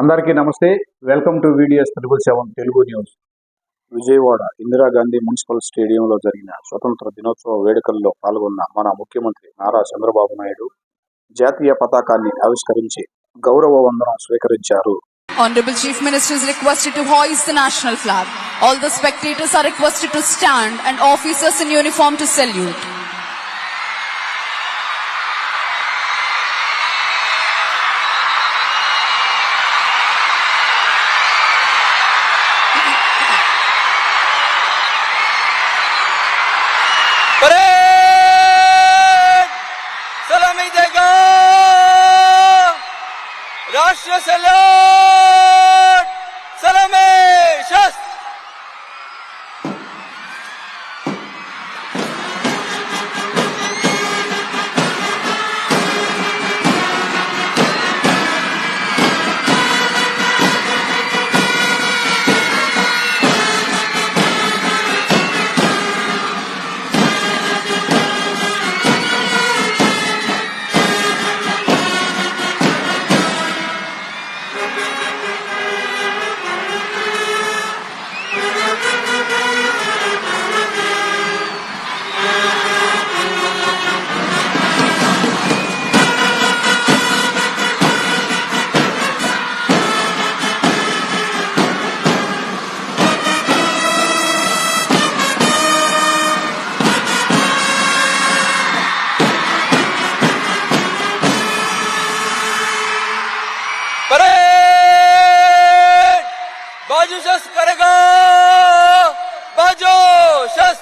అందరికీ నమస్తే welcome to videos triple seven Telugu news Vijayawada Indira Gandhi municipal స్టేడియంలో జరిగిన స్వతంత్ర దినోత్సవ వేడుకల్లో పాల్గొన్న మన ముఖ్యమంత్రి నారా చంద్రబాబు నాయుడు జాతీయ పతాకాన్ని ఆవిష్కరించి గౌరవ వందనం స్వీకరించారు Honorable Chief Minister is requested to hoist the national flag. All the spectators are requested to stand and officers in uniform to salute. Bren! Salam idega! Rashtra salam! Yeah. बाजू शस्त्र करेगा बाजू शस्त्र